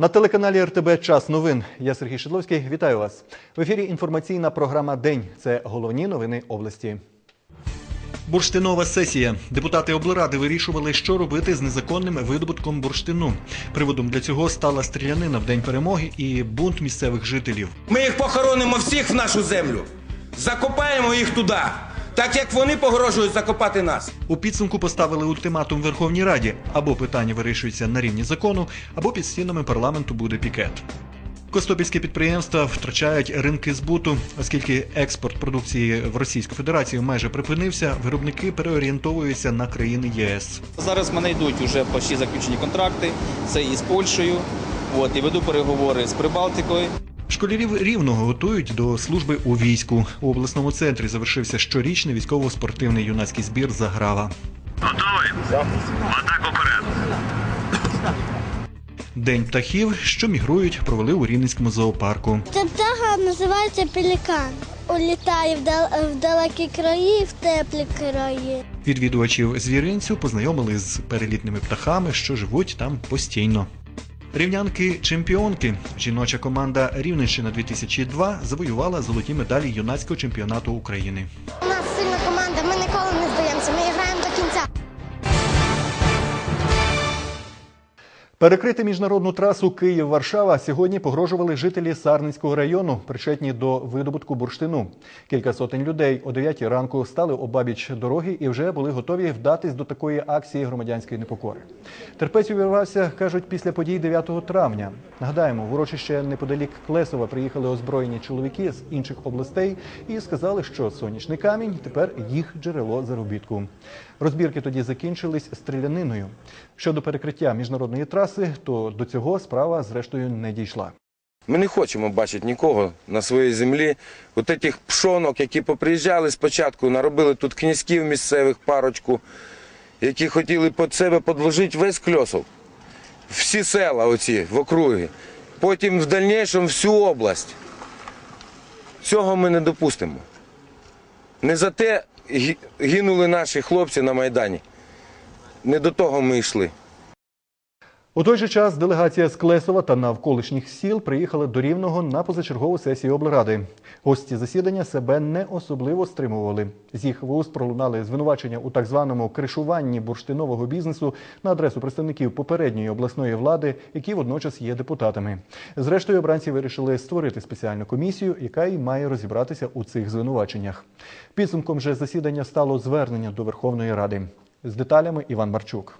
На телеканалі РТБ Час новин. Я Сергій Шедловський. Вітаю вас. В ефірі інформаційна програма День. Це головні новини області. Бурштинова сесія. Депутати облради вирішували, що робити з незаконним видобутком бурштину. Приводом для цього стала стрілянина в день перемоги і бунт місцевих жителів. Ми їх похоронимо всіх в нашу землю. Закопаємо їх туди, так як вони погрожують закопати нас. У підсумку поставили ультиматум Верховній Раді: або питання вирішується на рівні закону, або під стінами парламенту буде пікет. Костопільські підприємства втрачають ринки збуту, оскільки експорт продукції в Російську Федерацію майже припинився. Виробники переорієнтовуються на країни ЄС. Зараз в мене йдуть вже почти заключені контракти. Це і з Польщею. От і веду переговори з Прибалтикою. Школярів рівного готують до служби у війську. У обласному центрі завершився щорічний військово-спортивний юнацький збір Заграва. Готовий? В атаку вперед. День птахів, що мігрують, провели у Рівненському зоопарку. Ця птаха називається пелікан. Улітає в, дал- в далекі краї, в теплі краї. Відвідувачів звіринцю познайомили з перелітними птахами, що живуть там постійно. Рівнянки-чемпіонки. Жіноча команда Рівненщина 2002 завоювала золоті медалі юнацького чемпіонату України. У нас сильна команда, ми не Перекрити міжнародну трасу Київ-Варшава сьогодні погрожували жителі Сарницького району, причетні до видобутку бурштину. Кілька сотень людей о 9 ранку стали обабіч дороги і вже були готові вдатись до такої акції громадянської непокори. Терпець увірвався, кажуть, після подій 9 травня. Нагадаємо, в урочище неподалік Клесова приїхали озброєні чоловіки з інших областей і сказали, що сонячний камінь тепер їх джерело заробітку. Розбірки тоді закінчились стріляниною. Щодо перекриття міжнародної траси, то до цього справа зрештою не дійшла. Ми не хочемо бачити нікого на своїй землі. От тих пшонок, які поприїжджали спочатку, наробили тут князьків місцевих парочку, які хотіли під себе подложити весь кльосов. Всі села оці в округі. Потім в дальнішому всю область. Цього ми не допустимо. Не за те гинули наші хлопці на Майдані. Не до того ми йшли. У той же час делегація з Клесова та навколишніх сіл приїхала до Рівного на позачергову сесію облради. Гості засідання себе не особливо стримували. З їх вуст пролунали звинувачення у так званому кришуванні бурштинового бізнесу на адресу представників попередньої обласної влади, які водночас є депутатами. Зрештою, обранці вирішили створити спеціальну комісію, яка і має розібратися у цих звинуваченнях. Підсумком же засідання стало звернення до Верховної Ради. З деталями Іван Марчук.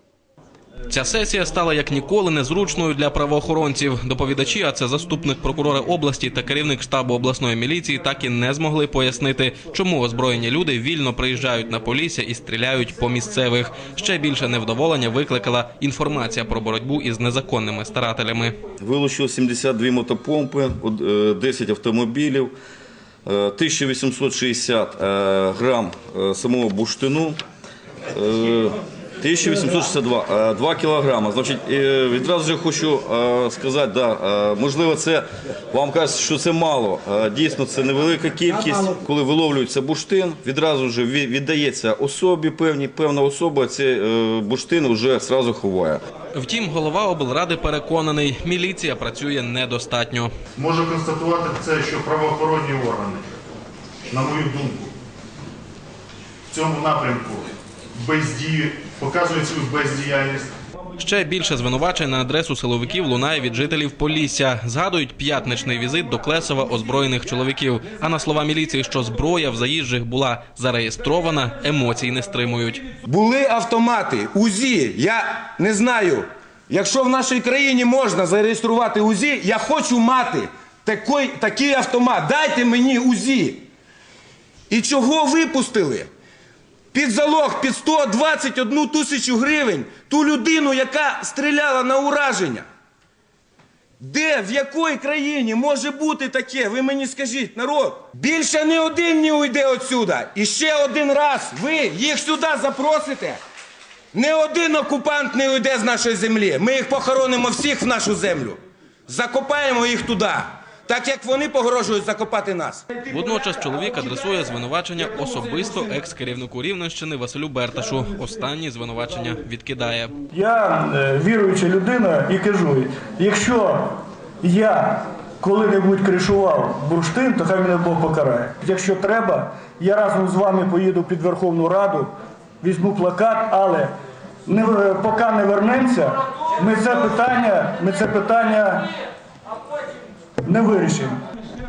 Ця сесія стала як ніколи незручною для правоохоронців. Доповідачі, а це заступник прокурора області та керівник штабу обласної міліції, так і не змогли пояснити, чому озброєні люди вільно приїжджають на полісся і стріляють по місцевих. Ще більше невдоволення викликала інформація про боротьбу із незаконними старателями. Вилучили 72 мотопомпи, од- е, 10 автомобілів, е, 1860 е, грам е, самого бурштину, е, 1862, е, 2 кілограма. Значить, е, відразу же хочу е, сказати, да, е, можливо, це вам кажуть, що це мало. Е, Дійсно, це невелика кількість. Коли виловлюється бурштин, відразу вже віддається особі певній, певна особа цей е, бурштин вже одразу ховає. Втім, голова облради переконаний, міліція працює недостатньо. Можу констатувати це, що правоохоронні органи, на мою думку, в цьому напрямку бездію, показують свою бездіяльність. Ще більше звинувачень на адресу силовиків лунає від жителів Полісся. Згадують п'ятничний візит до Клесова озброєних чоловіків. А на слова міліції, що зброя в заїжджих була зареєстрована, емоцій не стримують. Були автомати, УЗІ. Я не знаю. Якщо в нашій країні можна зареєструвати УЗІ, я хочу мати такий, такий автомат. Дайте мені УЗІ. І чого випустили? Під залог, під 121 тисячу гривень ту людину, яка стріляла на ураження. Де, в якій країні може бути таке? Ви мені скажіть, народ. Більше не один не уйде отсюда. І ще один раз ви їх сюди запросите. Не один окупант не уйде з нашої землі. Ми їх похоронимо всіх в нашу землю. Закопаємо їх туди. Так як вони погрожують закопати нас. Водночас чоловік адресує звинувачення особисто екс-керівнику Рівненщини Василю Берташу. Останній звинувачення відкидає. Я е, віруюча людина і кажу, якщо я коли-небудь кришував бурштин, то хай мене Бог покарає. Якщо треба, я разом з вами поїду під Верховну Раду, візьму плакат, але не, в- поки не вернемося, ми це питання, ми це питання не вирішимо.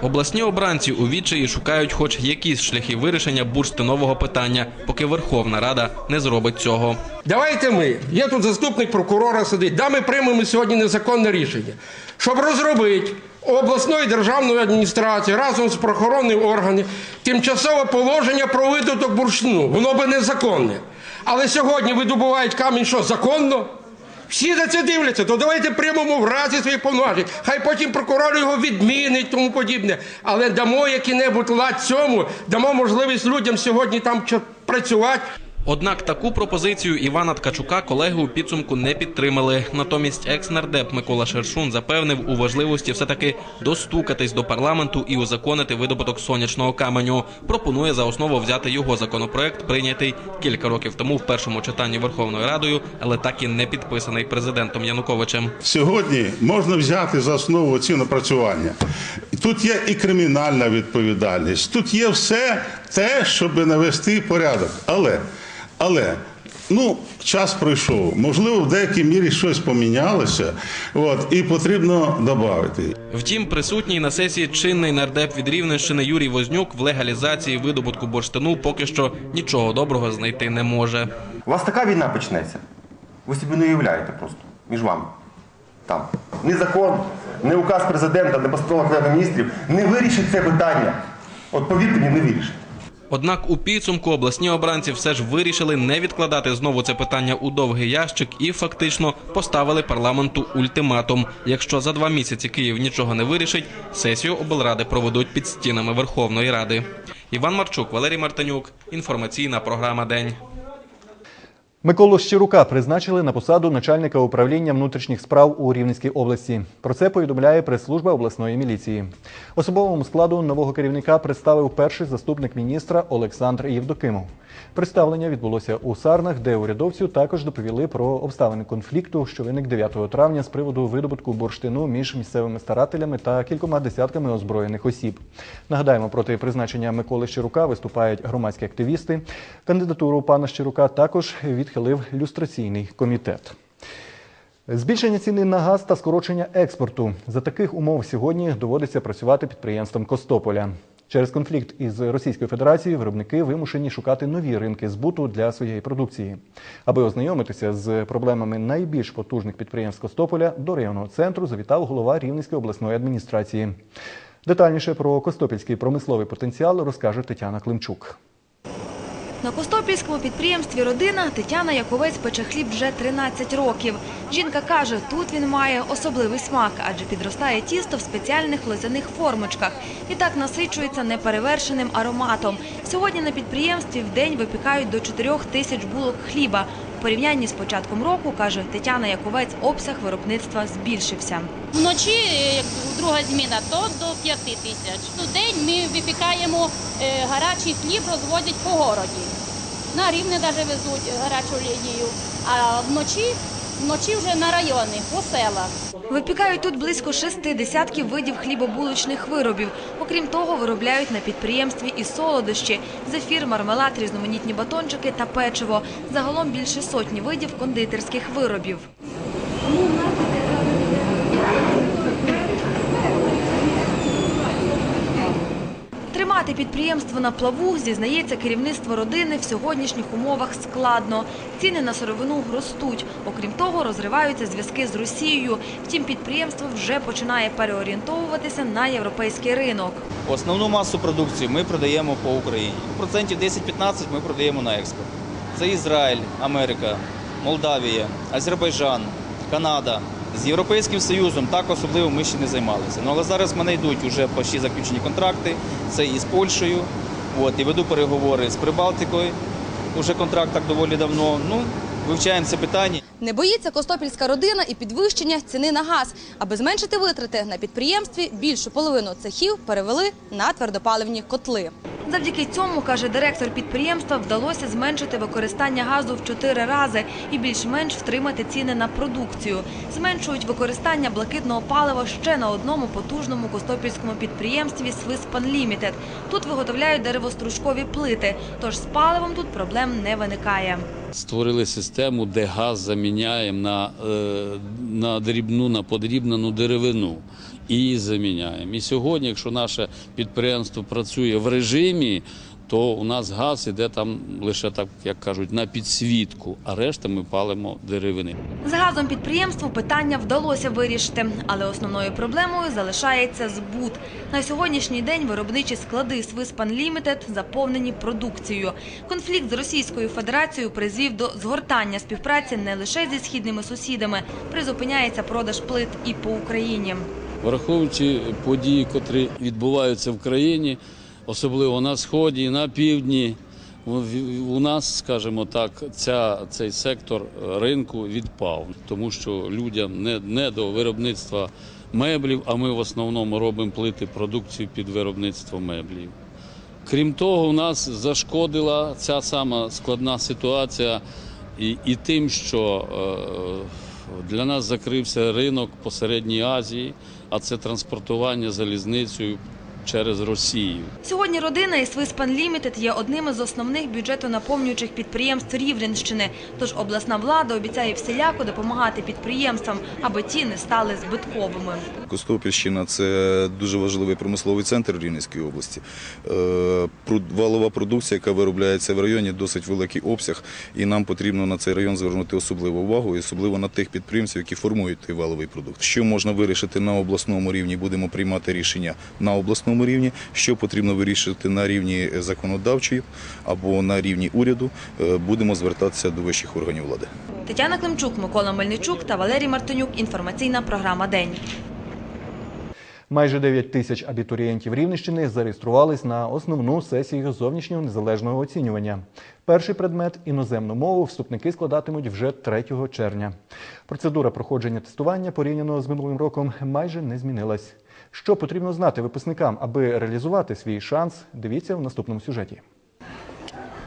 Обласні обранці у відчаї шукають хоч якісь шляхи вирішення бурштинового питання, поки Верховна Рада не зробить цього. Давайте ми, є тут заступник прокурора сидить, да ми приймемо сьогодні незаконне рішення, щоб розробити обласною державною адміністрацією разом з правоохоронними органами тимчасове положення про видобуток бурштину. Воно би незаконне. Але сьогодні видобувають камінь, що законно? Всі за це дивляться, то давайте приймемо в разі своїх повноважень. Хай потім прокурор його відмінить, тому подібне. Але дамо який-небудь лад цьому, дамо можливість людям сьогодні там працювати. Однак таку пропозицію Івана Ткачука колеги у підсумку не підтримали. Натомість екс-нардеп Микола Шершун запевнив у важливості все-таки достукатись до парламенту і узаконити видобуток сонячного каменю. Пропонує за основу взяти його законопроект, прийнятий кілька років тому в першому читанні Верховною Радою, але так і не підписаний президентом Януковичем. Сьогодні можна взяти за основу ці напрацювання. Тут є і кримінальна відповідальність, тут є все те, щоб навести порядок. Але, але. Ну, час пройшов. Можливо, в деякій мірі щось помінялося, от, і потрібно додати. Втім, присутній на сесії чинний нардеп від Рівненщини Юрій Вознюк в легалізації видобутку бурштину поки що нічого доброго знайти не може. У вас така війна почнеться. Ви собі не уявляєте просто між вами. Там. Ні закон, ні указ президента, ні постанова міністрів не вирішить це питання. От повірте мені, не вирішить. Однак у підсумку обласні обранці все ж вирішили не відкладати знову це питання у довгий ящик і фактично поставили парламенту ультиматум. Якщо за два місяці Київ нічого не вирішить, сесію облради проведуть під стінами Верховної Ради. Іван Марчук, Валерій Мартинюк. Інформаційна програма День. Миколу Щирука призначили на посаду начальника управління внутрішніх справ у Рівненській області. Про це повідомляє прес-служба обласної міліції. Особовому складу нового керівника представив перший заступник міністра Олександр Євдокимов. Представлення відбулося у Сарнах, де урядовцю також доповіли про обставини конфлікту, що виник 9 травня з приводу видобутку бурштину між місцевими старателями та кількома десятками озброєних осіб. Нагадаємо, проти призначення Миколи Щирука виступають громадські активісти. Кандидатуру пана Щирука також відхилив люстраційний комітет. Збільшення ціни на газ та скорочення експорту. За таких умов сьогодні доводиться працювати підприємствам Костополя. Через конфлікт із Російською Федерацією виробники вимушені шукати нові ринки збуту для своєї продукції. Аби ознайомитися з проблемами найбільш потужних підприємств Костополя, до районного центру завітав голова Рівненської обласної адміністрації. Детальніше про Костопільський промисловий потенціал розкаже Тетяна Климчук. На Костопільському підприємстві «Родина» Тетяна Яковець пече хліб вже 13 років. Жінка каже, тут він має особливий смак, адже підростає тісто в спеціальних лозяних формочках і так насичується неперевершеним ароматом. Сьогодні на підприємстві в день випікають до 4 тисяч булок хліба. У порівнянні з початком року, каже Тетяна Яковець, обсяг виробництва збільшився. Вночі, як друга зміна, то до 5 тисяч. В день ми випікаємо е, гарячий хліб, розвозять по городі. На рівне навіть везуть гарячу лінію. А вночі, вночі вже на райони, по селах. Випікають тут близько шести десятків видів хлібобулочних виробів. Окрім того, виробляють на підприємстві і солодощі – зефір, мармелад, різноманітні батончики та печиво. Загалом більше сотні видів кондитерських виробів. Тримати підприємство на плаву, зізнається керівництво родини, в сьогоднішніх умовах складно. Ціни на сировину ростуть. Окрім того, розриваються зв'язки з Росією. Втім, підприємство вже починає переорієнтовуватися на європейський ринок. Основну масу продукції ми продаємо по Україні. Процентів 10-15 ми продаємо на експорт. Це Ізраїль, Америка, Молдавія, Азербайджан, Канада. З Європейським Союзом так особливо ми ще не займалися. Ну, але зараз в мене йдуть вже почти заключені контракти. Це і з Польщею. От, і веду переговори з Прибалтикою. Уже контракт так доволі давно. Ну, вивчаємо це питання. Не боїться костопільська родина і підвищення ціни на газ. Аби зменшити витрати на підприємстві, більшу половину цехів перевели на твердопаливні котли. Завдяки цьому, каже директор підприємства, вдалося зменшити використання газу в чотири рази і більш-менш втримати ціни на продукцію. Зменшують використання блакитного палива ще на одному потужному костопільському підприємстві «Свиспан Лімітед». Тут виготовляють деревостружкові плити, тож з паливом тут проблем не виникає. Створили систему, де газ заміняємо на, е, на дрібну, на подрібнену деревину. І заміняємо. І сьогодні, якщо наше підприємство працює в режимі, то у нас газ іде там лише так, як кажуть, на підсвітку, а решта ми палимо деревини. З газом підприємству питання вдалося вирішити, але основною проблемою залишається збут. На сьогоднішній день виробничі склади «Свиспан Лімітед» заповнені продукцією. Конфлікт з Російською Федерацією призвів до згортання співпраці не лише зі східними сусідами. Призупиняється продаж плит і по Україні. Враховуючи події, котрі відбуваються в країні, особливо на сході, на півдні, у нас, скажімо так, ця, цей сектор ринку відпав, тому що людям не, не до виробництва меблів, а ми в основному робимо плити продукцію під виробництво меблів. Крім того, у нас зашкодила ця сама складна ситуація і, і тим, що е, для нас закрився ринок по середній Азії, а це транспортування залізницею через Росію. Сьогодні родина і «Свиспан Лімітед» є одним із основних бюджетонаповнюючих підприємств Рівненщини. Тож обласна влада обіцяє всіляко допомагати підприємствам, аби ті не стали збитковими. Костопільщина – це дуже важливий промисловий центр Рівненської області. Е, Валова продукція, яка виробляється в районі, досить великий обсяг, і нам потрібно на цей район звернути особливу увагу, і особливо на тих підприємців, які формують той валовий продукт. Що можна вирішити на обласному рівні, будемо приймати рішення на обласному рівні. Що потрібно вирішити на рівні законодавчої або на рівні уряду, е, будемо звертатися до вищих органів влади. Тетяна Климчук, Микола Мельничук та Валерій Мартинюк. Інформаційна програма «День». Майже 9 тисяч абітурієнтів Рівненщини зареєструвались на основну сесію зовнішнього незалежного оцінювання. Перший предмет іноземну мову вступники складатимуть вже 3 червня. Процедура проходження тестування порівняно з минулим роком майже не змінилась. Що потрібно знати випускникам, аби реалізувати свій шанс? Дивіться в наступному сюжеті.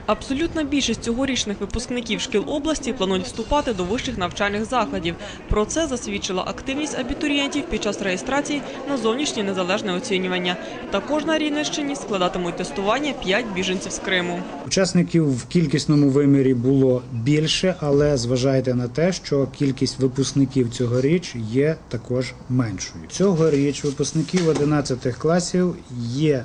Абсолютна більшість цьогорічних випускників шкіл області планують вступати до вищих навчальних закладів. Про це засвідчила активність абітурієнтів під час реєстрації на зовнішнє незалежне оцінювання. Також на Рівненщині складатимуть тестування 5 біженців з Криму. Учасників в кількісному вимірі було більше, але зважайте на те, що кількість випускників цьогоріч є також меншою. Цьогоріч випускників 11 класів є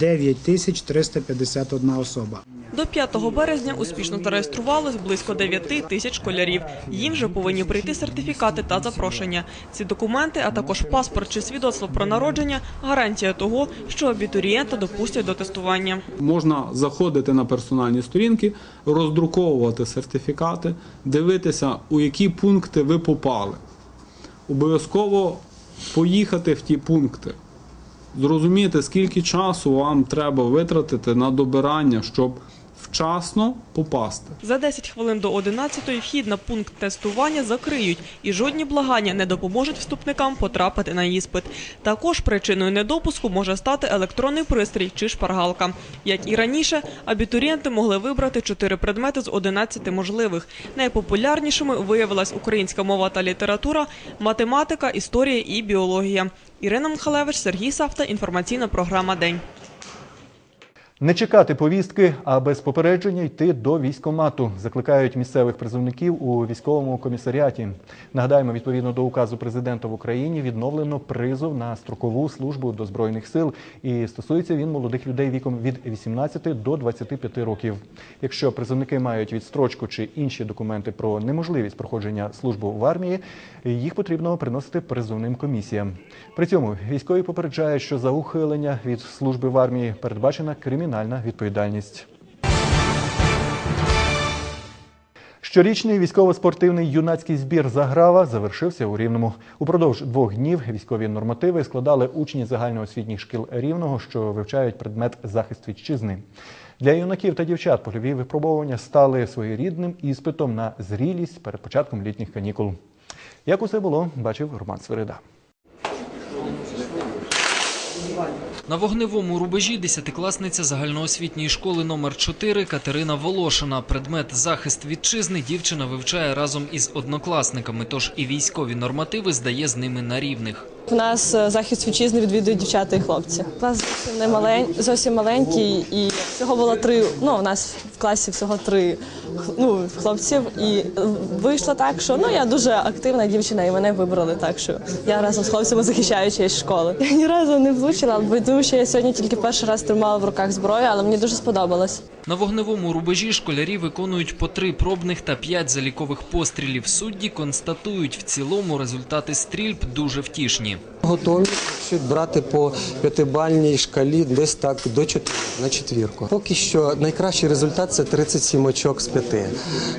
9351 особа. До 5 березня успішно зареєструвалось близько 9 тисяч школярів. Їм вже повинні прийти сертифікати та запрошення. Ці документи, а також паспорт чи свідоцтво про народження – гарантія того, що абітурієнта допустять до тестування. Можна заходити на персональні сторінки, роздруковувати сертифікати, дивитися, у які пункти ви попали. Обов'язково поїхати в ті пункти, зрозуміти, скільки часу вам треба витратити на добирання, щоб вчасно попасти. За 10 хвилин до 11-ї вхід на пункт тестування закриють, і жодні благання не допоможуть вступникам потрапити на іспит. Також причиною недопуску може стати електронний пристрій чи шпаргалка. Як і раніше, абітурієнти могли вибрати 4 предмети з 11 можливих. Найпопулярнішими виявилась українська мова та література, математика, історія і біологія. Ірина Михалевич, Сергій Савта. Інформаційна програма День. Не чекати повістки, а без попередження йти до військкомату. Закликають місцевих призовників у військовому комісаріаті. Нагадаємо, відповідно до указу президента в Україні відновлено призов на строкову службу до збройних сил. І стосується він молодих людей віком від 18 до 25 років. Якщо призовники мають відстрочку чи інші документи про неможливість проходження служби в армії, їх потрібно приносити призовним комісіям. При цьому військові попереджають, що за ухилення від служби в армії передбачена кримінальна відповідальність. Щорічний військово-спортивний юнацький збір Заграва завершився у Рівному. Упродовж двох днів військові нормативи складали учні загальноосвітніх шкіл Рівного, що вивчають предмет захист вітчизни. Для юнаків та дівчат польові випробування стали своєрідним іспитом на зрілість перед початком літніх канікул. Як усе було, бачив Роман Свирида. На вогневому рубежі десятикласниця загальноосвітньої школи номер 4 Катерина Волошина. Предмет захист вітчизни дівчина вивчає разом із однокласниками, тож і військові нормативи здає з ними на рівних. У нас е, захист вітчизни відвідують дівчата і хлопці. Клас зовсім не малень, зовсім маленький, і всього було три. Ну у нас в класі всього три ну, хлопців. І вийшло так, що ну я дуже активна дівчина, і мене вибрали так, що я разом з хлопцями захищаю честь школи. Я ні разу не влучила, бо тому що я сьогодні тільки перший раз тримала в руках зброю, але мені дуже сподобалось. На вогневому рубежі школярі виконують по три пробних та п'ять залікових пострілів. Судді констатують, в цілому результати стрільб дуже втішні. Готові брати по п'ятибальній шкалі десь так до 4, на четвірку. Поки що найкращий результат це 37 очок з 5.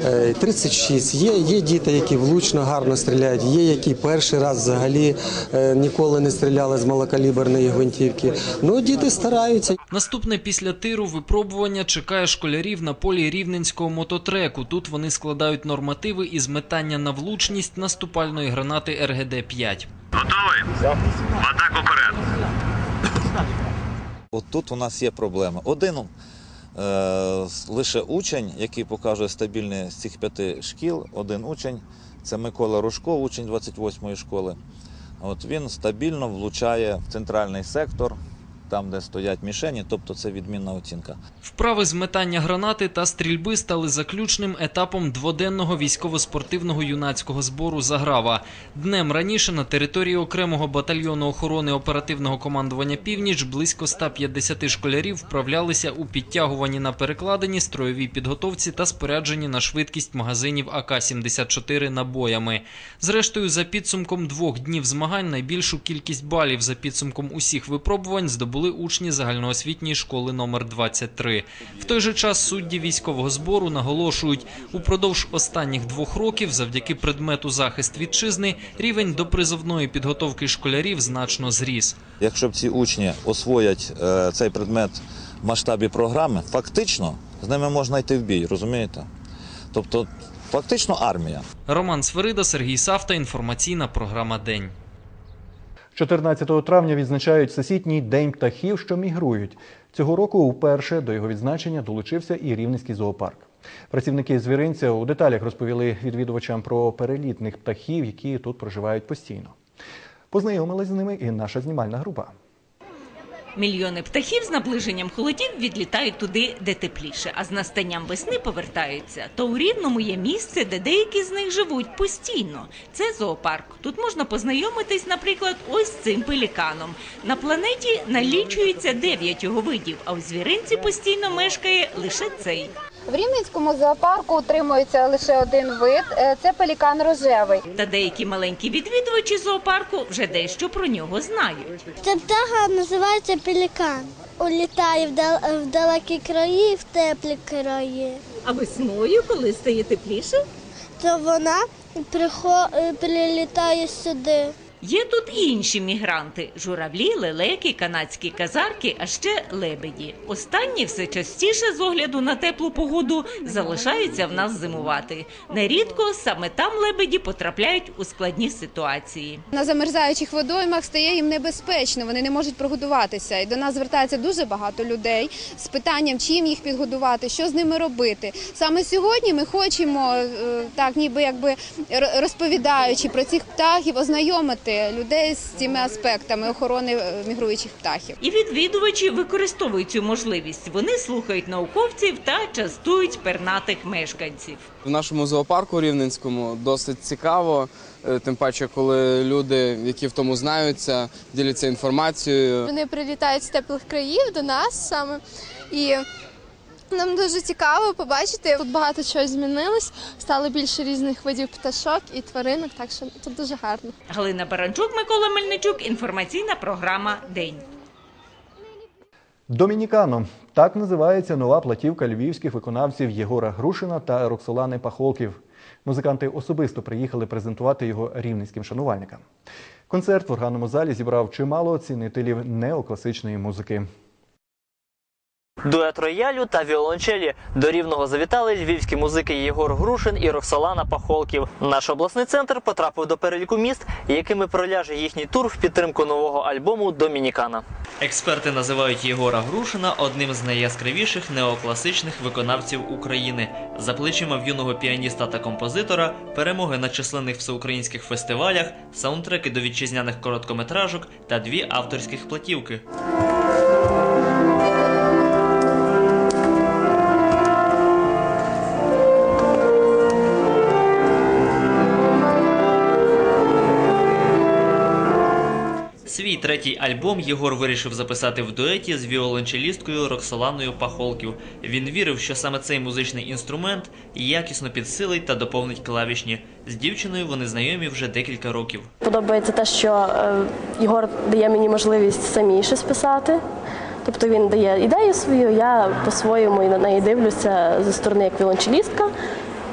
Е, 36. Є, є діти, які влучно гарно стріляють, є які перший раз взагалі е, ніколи не стріляли з малокаліберної гвинтівки. Ну, діти стараються. Наступне після тиру випробування чекає школярів на полі рівненського мототреку. Тут вони складають нормативи із метання на влучність наступальної гранати РГД-5. Готовий? В атаку вперед. От тут у нас є проблема. Один е, лише учень, який показує стабільний з цих п'яти шкіл, один учень, це Микола Рушко, учень 28-ї школи. От він стабільно влучає в центральний сектор, там, де стоять мішені, тобто це відмінна оцінка. Вправи з метання гранати та стрільби стали заключним етапом дводенного військово-спортивного юнацького збору Заграва. Днем раніше на території окремого батальйону охорони оперативного командування Північ близько 150 школярів вправлялися у підтягуванні на перекладині, строєвій підготовці та спорядженні на швидкість магазинів АК-74 набоями. Зрештою, за підсумком двох днів змагань найбільшу кількість балів за підсумком усіх випробувань здобули учні загальноосвітньої школи номер 23. В той же час судді військового збору наголошують, упродовж останніх двох років, завдяки предмету захист вітчизни, рівень допризовної підготовки школярів значно зріс. Якщо б ці учні освоять е, цей предмет в масштабі програми, фактично з ними можна йти в бій, розумієте? Тобто, фактично армія. Роман Сверида, Сергій Савта. Інформаційна програма День. 14 травня відзначають всесвітній день птахів, що мігрують. Цього року вперше до його відзначення долучився і Рівненський зоопарк. Працівники звіринця у деталях розповіли відвідувачам про перелітних птахів, які тут проживають постійно. Познайомилась з ними і наша знімальна група. Мільйони птахів з наближенням холодів відлітають туди, де тепліше, а з настанням весни повертаються. То у рівному є місце, де деякі з них живуть постійно. Це зоопарк. Тут можна познайомитись, наприклад, ось з цим пеліканом. На планеті налічується дев'ять його видів, а у звіринці постійно мешкає лише цей. В Рівненському зоопарку утримується лише один вид е, це пелікан рожевий. Та деякі маленькі відвідувачі зоопарку вже дещо про нього знають. Ця птаха називається пелікан. Улітає в, дал... в далекі краї, в теплі краї. А весною, коли стає тепліше, то вона е, прилітає сюди. Є тут інші мігранти: журавлі, лелеки, канадські казарки, а ще лебеді. Останні все частіше з огляду на теплу погоду залишаються в нас зимувати. Нерідко саме там лебеді потрапляють у складні ситуації. На замерзаючих водоймах стає їм небезпечно, вони не можуть прогодуватися. І до нас звертається дуже багато людей з питанням, чим їх підгодувати, що з ними робити. Саме сьогодні ми хочемо, е, так ніби якби розповідаючи про цих птахів, ознайомити людей з цими аспектами охорони е, мігруючих птахів. І відвідувачі використовують цю можливість. Вони слухають науковців та частують пернатих мешканців. В нашому зоопарку рівненському досить цікаво, е, тим паче, коли люди, які в тому знаються, діляться інформацією. Вони прилітають з теплих країв до нас саме і. Нам дуже цікаво побачити. Тут багато чого змінилось. Стало більше різних видів пташок і тваринок, так що тут дуже гарно. Галина Баранчук, Микола Мельничук. Інформаційна програма День. Домінікано так називається нова платівка львівських виконавців Єгора Грушина та Роксолани Пахолків. Музиканти особисто приїхали презентувати його рівненським шанувальникам. Концерт в органному залі зібрав чимало цінителів неокласичної музики. Дует роялю та віолончелі до рівного завітали львівські музики Єгор Грушин і Роксолана Пахолків. Наш обласний центр потрапив до переліку міст, якими проляже їхній тур в підтримку нового альбому Домінікана. Експерти називають Єгора Грушина одним з найяскравіших неокласичних виконавців України. За плечима в юного піаніста та композитора, перемоги на численних всеукраїнських фестивалях, саундтреки до вітчизняних короткометражок та дві авторських платівки. Третій альбом Єгор вирішив записати в дуеті з віолончелісткою Роксоланою Пахолків. Він вірив, що саме цей музичний інструмент якісно підсилить та доповнить клавішні. З дівчиною вони знайомі вже декілька років. Подобається те, що е, Єгор дає мені можливість самій щось писати. Тобто він дає ідею свою, я по-своєму на неї дивлюся зі сторони як віолончелістка.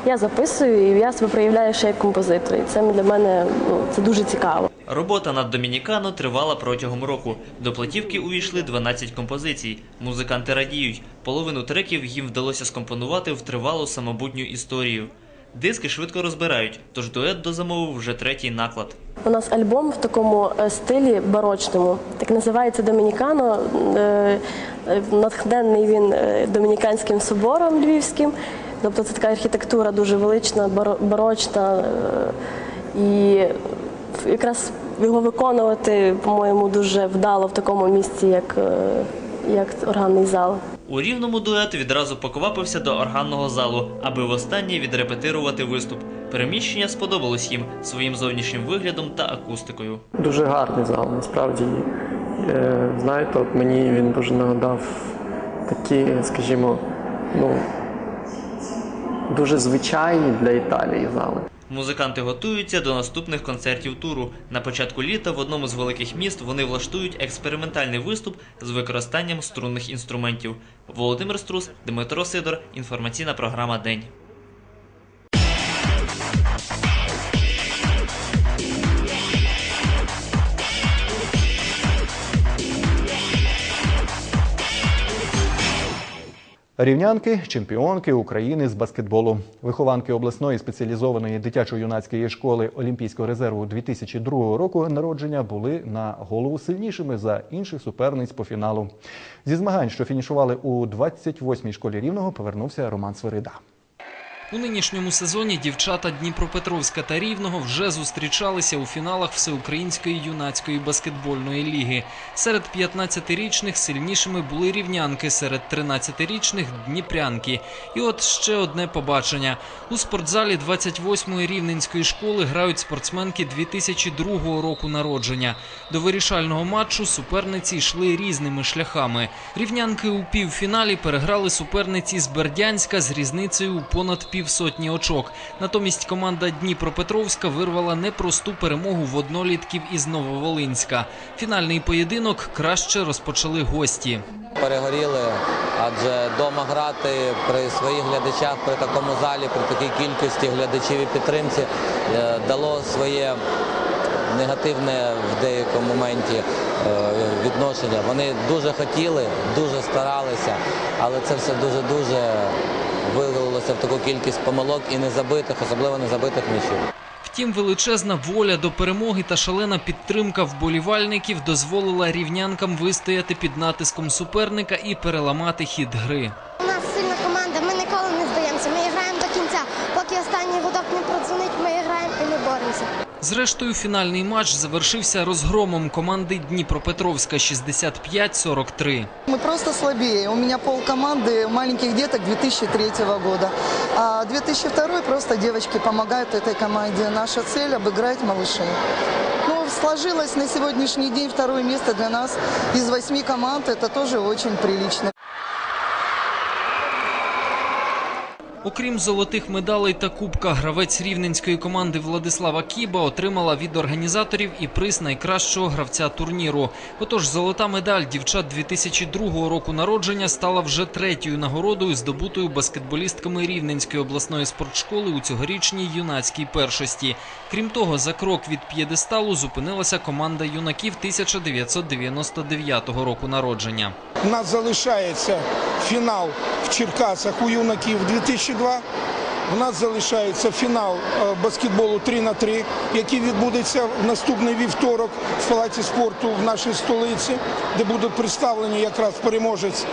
Я записую і я себе проявляю ще як композитор. І це для мене ну, це дуже цікаво. Робота над Домінікано тривала протягом року. До платівки увійшли 12 композицій. Музиканти радіють. Половину треків їм вдалося скомпонувати в тривалу самобутню історію. Диски швидко розбирають, тож дует дозамовив вже третій наклад. У нас альбом в такому е, стилі барочному, так називається Домінікано. Е, е, Натхненний він домініканським собором львівським. Тобто це така архітектура дуже велична, баро- барочна. І якраз його виконувати, по-моєму, дуже вдало в такому місці, як, е, як органний зал. У рівному дует відразу поквапився до органного залу, аби востаннє відрепетирувати виступ. Переміщення сподобалось їм своїм зовнішнім виглядом та акустикою. Дуже гарний зал, насправді. Е, Знаєте, от мені він дуже нагадав такі, скажімо, ну, дуже звичайні для Італії зали. Музиканти готуються до наступних концертів туру. На початку літа в одному з великих міст вони влаштують експериментальний виступ з використанням струнних інструментів. Володимир Струс, Дмитро Сидор. Інформаційна програма День. Рівнянки чемпіонки України з баскетболу. Вихованки обласної спеціалізованої дитячо-юнацької школи Олімпійського резерву 2002 року народження були на голову сильнішими за інших суперниць по фіналу. Зі змагань, що фінішували у 28-й школі рівного, повернувся Роман Свирида. У нинішньому сезоні дівчата Дніпропетровська та Рівного вже зустрічалися у фіналах Всеукраїнської юнацької баскетбольної ліги. Серед 15-річних сильнішими були рівнянки, серед 13-річних – дніпрянки. І от ще одне побачення. У спортзалі 28-ї рівненської школи грають спортсменки 2002 року народження. До вирішального матчу суперниці йшли різними шляхами. Рівнянки у півфіналі переграли суперниці з Бердянська з різницею у понад півсотні очок. Натомість команда Дніпропетровська вирвала непросту перемогу в однолітків із Нововолинська. Фінальний поєдинок краще розпочали гості. перегоріли, адже вдома грати при своїх глядачах, при такому залі, при такій кількості глядачів і підтримці е, дало своє негативне в деякому моменті е, відношення. Вони дуже хотіли, дуже старалися, але це все дуже-дуже вилилося в таку кількість помилок і незабитих, особливо незабитих м'ячів. Втім, величезна воля до перемоги та шалена підтримка вболівальників дозволила рівнянкам вистояти під натиском суперника і переламати хід гри. У нас сильна команда, ми ніколи не здаємося. Ми граємо до кінця. Поки останній гудок не продзвонить, ми граємо і ми боремося. Зрештою, фінальний матч завершився розгромом команди Дніпропетровська 65-43. Мы просто слабее. У меня пол команды маленьких деток 2003 года. А 2002 просто девочки помогают этой команде. Наша цель обыграть малышей. Ну, сложилось на сегодняшний день второе место для нас из восьми команд. Это тоже очень прилично. Окрім золотих медалей та кубка, гравець рівненської команди Владислава Кіба отримала від організаторів і приз найкращого гравця турніру. Отож, золота медаль дівчат 2002 року народження стала вже третьою нагородою, здобутою баскетболістками Рівненської обласної спортшколи у цьогорічній юнацькій першості. Крім того, за крок від п'єдесталу зупинилася команда юнаків 1999 року народження. У нас залишається фінал в Черкасах у юнаків 2002. У нас залишається фінал е, баскетболу 3 на 3 який відбудеться в наступний вівторок в палаці спорту в нашій столиці, де будуть представлені якраз переможець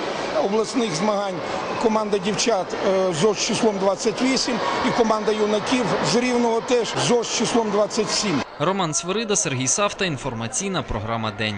обласних змагань команда дівчат е, з числом 28 і команда юнаків з Рівного теж з числом 27. Роман Свирида, Сергій Савта. Інформаційна програма День.